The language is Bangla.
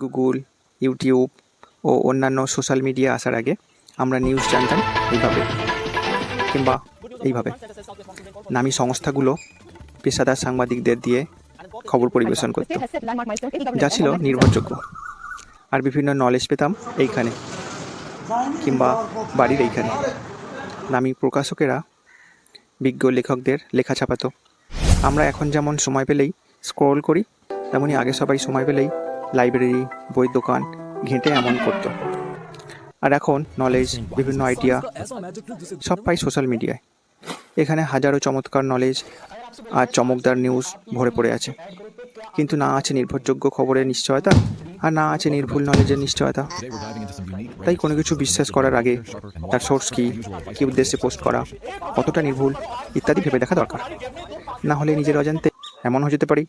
গুগল ইউটিউব ও অন্যান্য সোশ্যাল মিডিয়া আসার আগে আমরা নিউজ জানতাম এইভাবে কিংবা এইভাবে। নামী সংস্থাগুলো পেশাদার সাংবাদিকদের দিয়ে খবর পরিবেশন করত, যা ছিল নির্ভরযোগ্য। আর বিভিন্ন নলেজ পেতাম এইখানে কিংবা বাড়ির এইখানে। নামী প্রকাশকেরা বিজ্ঞ লেখকদের লেখা ছাপাতো। আমরা এখন যেমন সময় পেলেই স্ক্রল করি, তেমনি আগে সবাই সময় পেলেই লাইব্রেরি বইয়ের দোকান ঘেঁটে এমন করতো। আর এখন নলেজ বিভিন্ন আইডিয়া সব পাই সোশ্যাল মিডিয়ায় এখানে হাজারো চমৎকার নলেজ আর চমকদার নিউজ ভরে পড়ে আছে। কিন্তু না আছে নির্ভরযোগ্য খবরের নিশ্চয়তা আর না আছে নির্ভুল নলেজের নিশ্চয়তা। তাই কোনো কিছু বিশ্বাস করার আগে তার সোর্স কী কী উদ্দেশ্যে পোস্ট করা, কতটা নির্ভুল ইত্যাদি ভেবে দেখা দরকার। না হলে নিজের অজান্তে এমন হয়ে যেতে পারি